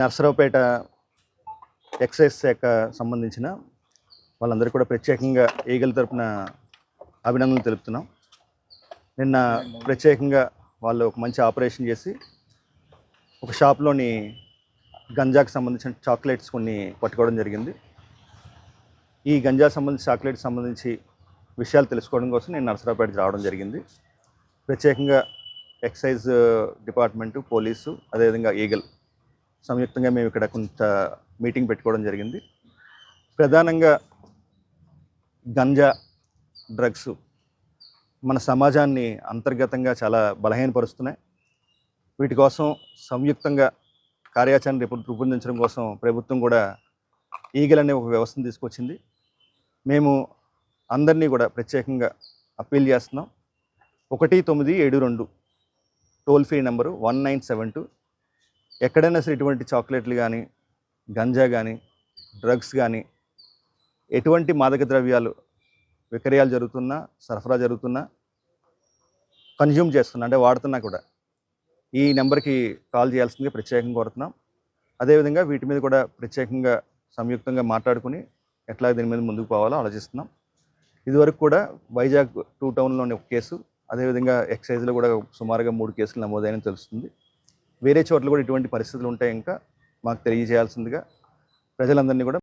Narasaraopet excise శాఖ సంబంధించిన వాళ్ళందరూ కూడా ప్రత్యేకంగా ఈగల తరపున అభినందనలు తెలుపుతున్నాం. నిన్న ప్రత్యేకంగా వాళ్ళు ఒక మంచి ఆపరేషన్ చేసి ఒక షాప్లోని గంజాకి సంబంధించిన చాక్లెట్స్ కొన్ని పట్టుకోవడం జరిగింది. ఈ గంజా సంబంధించి చాక్లెట్స్ సంబంధించి విషయాలు తెలుసుకోవడం కోసం నేను నర్సరావుపేటకి రావడం జరిగింది. ప్రత్యేకంగా ఎక్సైజ్ డిపార్ట్మెంటు పోలీసు అదేవిధంగా ఈగల్ సంయుక్తంగా మేము ఇక్కడ కొంత మీటింగ్ పెట్టుకోవడం జరిగింది. ప్రధానంగా గంజా డ్రగ్స్ మన సమాజాన్ని అంతర్గతంగా చాలా బలహీనపరుస్తున్నాయి. వీటి కోసం సంయుక్తంగా కార్యాచరణ రూపొందించడం కోసం ప్రభుత్వం కూడా ఈగల్ అనే ఒక వ్యవస్థను తీసుకొచ్చింది. మేము అందరినీ కూడా ప్రత్యేకంగా అప్పీల్ చేస్తున్నాం. ఒకటి తొమ్మిది ఏడు రెండు toll free number one nine seven two ఎక్కడైనా సరే ఇటువంటి చాక్లెట్లు కానీ గంజా కానీ డ్రగ్స్ కానీ ఎటువంటి మాదక ద్రవ్యాలు విక్రయాలు జరుగుతున్నా సరఫరా జరుగుతున్నా కన్జ్యూమ్ చేస్తున్నా అంటే వాడుతున్నా కూడా ఈ నెంబర్కి కాల్ చేయాల్సిందిగా ప్రత్యేకంగా కోరుతున్నాం. అదేవిధంగా వీటి మీద కూడా ప్రత్యేకంగా సంయుక్తంగా మాట్లాడుకుని ఎట్లా దీని మీద ముందుకు పోవాలో ఆలోచిస్తున్నాం. ఇదివరకు కూడా వైజాగ్ టూ టౌన్లోని ఒక కేసు అదేవిధంగా ఎక్సైజ్లో కూడా సుమారుగా మూడు కేసులు నమోదైనని తెలుస్తుంది. వేరే చోట్ల కూడా ఇటువంటి పరిస్థితులు ఉంటాయి ఇంకా మాకు తెలియజేయాల్సిందిగా ప్రజలందరినీ కూడా